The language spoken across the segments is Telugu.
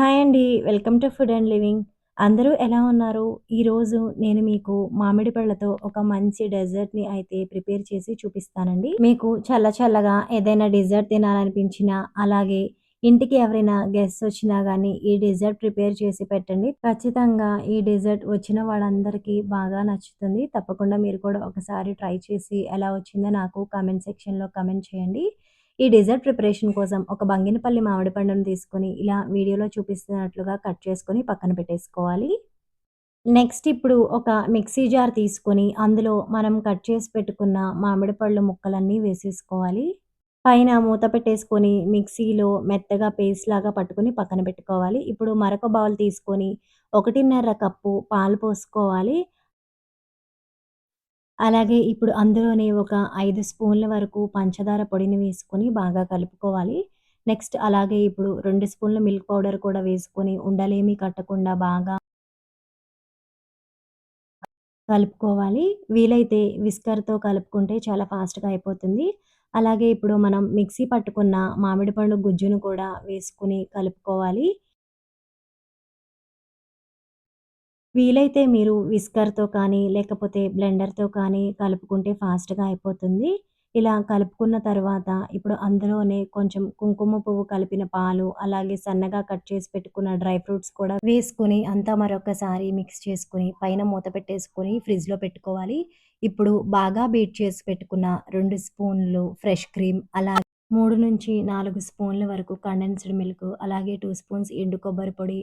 హాయ్ అండి. Welcome to food and living. అందరూ ఎలా ఉన్నారు? ఈరోజు నేను మీకు మామిడి పళ్ళతో ఒక మంచి డెజర్ట్‌ని అయితే ప్రిపేర్ చేసి చూపిస్తానండి. మీకు చల్ల చల్లగా ఏదైనా డెజర్ట్ తినాలనిపించినా, అలాగే ఇంటికి ఎవరైనా గెస్ట్ వచ్చినా కానీ ఈ డెజర్ట్ ప్రిపేర్ చేసి పెట్టండి. ఖచ్చితంగా ఈ డెజర్ట్ వచ్చిన వాళ్ళందరికీ బాగా నచ్చుతుంది. తప్పకుండా మీరు కూడా ఒకసారి ట్రై చేసి ఎలా వచ్చిందో నాకు కామెంట్ సెక్షన్‌లో కామెంట్ చేయండి. ఈ డెజర్ట్ ప్రిపరేషన్ కోసం ఒక బంగినపల్లి మామిడి పండును తీసుకొని ఇలా వీడియోలో చూపిస్తున్నట్లుగా కట్ చేసుకొని పక్కన పెట్టేసుకోవాలి. నెక్స్ట్ ఇప్పుడు ఒక మిక్సీ జార్ తీసుకొని అందులో మనం కట్ చేసి పెట్టుకున్న మామిడి పళ్ళు ముక్కలన్నీ వేసేసుకోవాలి. పైన మూత పెట్టేసుకొని మిక్సీలో మెత్తగా పేస్ట్ లాగా పట్టుకొని పక్కన పెట్టుకోవాలి. ఇప్పుడు మరొక బౌల్ తీసుకొని ఒకటిన్నర కప్పు పాలు పోసుకోవాలి. అలాగే ఇప్పుడు అందులోనే ఒక ఐదు స్పూన్ల వరకు పంచదార పొడిని వేసుకొని బాగా కలుపుకోవాలి. నెక్స్ట్ అలాగే ఇప్పుడు రెండు స్పూన్ల మిల్క్ పౌడర్ కూడా వేసుకొని ఉండలేమి కట్టకుండా బాగా కలుపుకోవాలి. వీలైతే విస్కర్‌తో కలుపుకుంటే చాలా ఫాస్ట్‌గా అయిపోతుంది. అలాగే ఇప్పుడు మనం మిక్సీ పట్టుకున్న మామిడి పండు గుజ్జును కూడా వేసుకుని కలుపుకోవాలి. వీలైతే మీరు విస్కర్‌తో కానీ, లేకపోతే బ్లెండర్‌తో కానీ కలుపుకుంటే ఫాస్ట్‌గా అయిపోతుంది. ఇలా కలుపుకున్న తర్వాత ఇప్పుడు అందులోనే కొంచెం కుంకుమ పువ్వు కలిపిన పాలు, అలాగే సన్నగా కట్ చేసి పెట్టుకున్న డ్రై ఫ్రూట్స్ కూడా వేసుకొని అంతా మరొకసారి మిక్స్ చేసుకొని పైన మూత పెట్టేసుకొని ఫ్రిడ్జ్‌లో పెట్టుకోవాలి. ఇప్పుడు బాగా బీట్ చేసి పెట్టుకున్న రెండు స్పూన్లు ఫ్రెష్ క్రీమ్, అలాగే 3-4 స్పూన్ల వరకు కండెన్స్డ్ మిల్క్, అలాగే టూ స్పూన్స్ ఎండు కొబ్బరి పొడి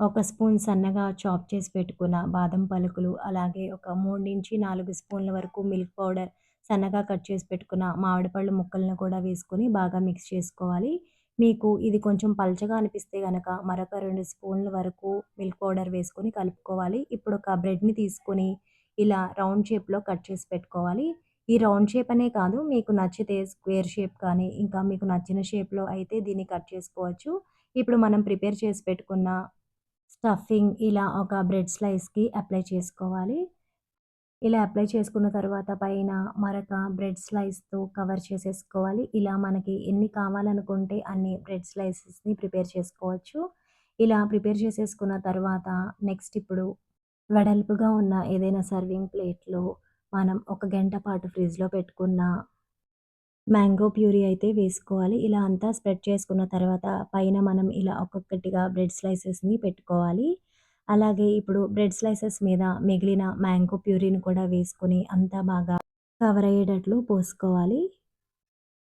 ఒక స్పూన్ సన్నగా చాప్ చేసి పెట్టుకున్న బాదం పలుకులు, అలాగే ఒక 3-4 స్పూన్ల వరకు మిల్క్ పౌడర్, సన్నగా కట్ చేసి పెట్టుకున్న మామిడిపళ్ళు ముక్కలను కూడా వేసుకొని బాగా మిక్స్ చేసుకోవాలి. మీకు ఇది కొంచెం పల్చగా అనిపిస్తే కనుక మరొక రెండు స్పూన్ల వరకు మిల్క్ పౌడర్ వేసుకొని కలుపుకోవాలి. ఇప్పుడు ఒక బ్రెడ్‌ని తీసుకొని ఇలా రౌండ్ షేప్‌లో కట్ చేసి పెట్టుకోవాలి. ఈ రౌండ్ షేప్ అనే కాదు మీకు నచ్చితే స్క్వేర్ షేప్ కానీ, ఇంకా మీకు నచ్చిన షేప్‌లో అయితే దీన్ని కట్ చేసుకోవచ్చు. ఇప్పుడు మనం ప్రిపేర్ చేసి పెట్టుకున్న స్టఫింగ్ ఇలా ఒక బ్రెడ్ స్లైస్‌కి అప్లై చేసుకోవాలి. ఇలా అప్లై చేసుకున్న తర్వాత పైన మరొక బ్రెడ్ స్లైస్‌తో కవర్ చేసేసుకోవాలి. ఇలా మనకి ఎన్ని కావాలనుకుంటే అన్ని బ్రెడ్ స్లైసెస్‌ని ప్రిపేర్ చేసుకోవచ్చు. ఇలా ప్రిపేర్ చేసేసుకున్న తర్వాత నెక్స్ట్ ఇప్పుడు వెడల్పుగా ఉన్న ఏదైనా సర్వింగ్ ప్లేట్‌లో మనం ఒక గంట పాటు ఫ్రిడ్జ్‌లో పెట్టుకున్న మ్యాంగో ప్యూరీ అయితే వేసుకోవాలి. ఇలా అంతా స్ప్రెడ్ చేసుకున్న తర్వాత పైన మనం ఇలా ఒక్కొక్కటిగా బ్రెడ్ స్లైసెస్‌ని పెట్టుకోవాలి. అలాగే ఇప్పుడు బ్రెడ్ స్లైసెస్ మీద మిగిలిన మ్యాంగో ప్యూరీని కూడా వేసుకొని అంతా బాగా కవర్ అయ్యేటట్లు పోసుకోవాలి.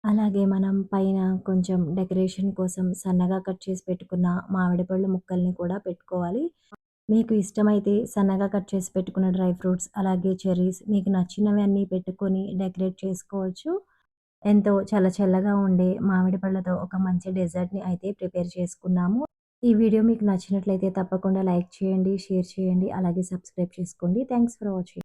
అలాగే మనం పైన కొంచెం డెకరేషన్ కోసం సన్నగా కట్ చేసి పెట్టుకున్న మామిడి పళ్ళు ముక్కల్ని కూడా పెట్టుకోవాలి. మీకు ఇష్టమైతే సన్నగా కట్ చేసి పెట్టుకున్న డ్రై ఫ్రూట్స్, అలాగే చెర్రీస్ మీకు నచ్చినవి అన్నీ పెట్టుకొని డెకరేట్ చేసుకోవచ్చు. ఎంతో చల్ల చల్లగా ఉండే మామిడి పళ్ళతో ఒక మంచి డెజర్ట్‌ని అయితే ప్రిపేర్ చేసుకున్నాము. ఈ వీడియో మీకు నచ్చినట్లయితే తప్పకుండా లైక్ చేయండి, షేర్ చేయండి, అలాగే సబ్స్క్రైబ్ చేసుకోండి. Thanks for watching.